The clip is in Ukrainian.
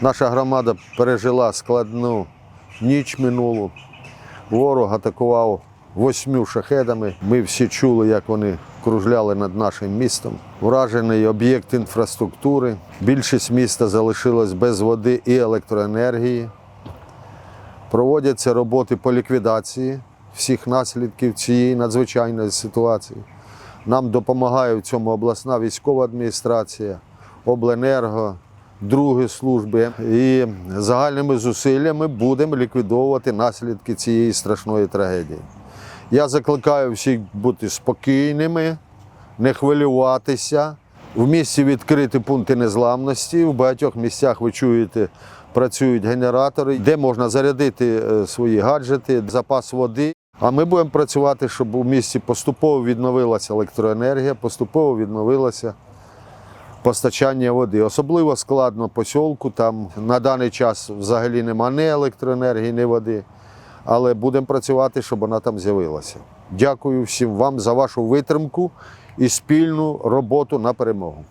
Наша громада пережила складну ніч минулу. Ворог атакував восьмю шахедами. Ми всі чули, як вони кружляли над нашим містом. Вражений об'єкт інфраструктури. Більшість міста залишилась без води і електроенергії. Проводяться роботи по ліквідації всіх наслідків цієї надзвичайної ситуації. Нам допомагає в цьому обласна військова адміністрація, обленерго, другі служби. І загальними зусиллями будемо ліквідовувати наслідки цієї страшної трагедії. Я закликаю всіх бути спокійними, не хвилюватися. В місті відкриті пункти незламності. В багатьох місцях ви чуєте, працюють генератори, де можна зарядити е, свої гаджети, запас води. А ми будемо працювати, щоб у місті поступово відновилася електроенергія, поступово відновилося постачання води. Особливо складно посілку, там на даний час взагалі нема ні електроенергії, ні води. Але будемо працювати, щоб вона там з'явилася. Дякую всім вам за вашу витримку і спільну роботу на перемогу.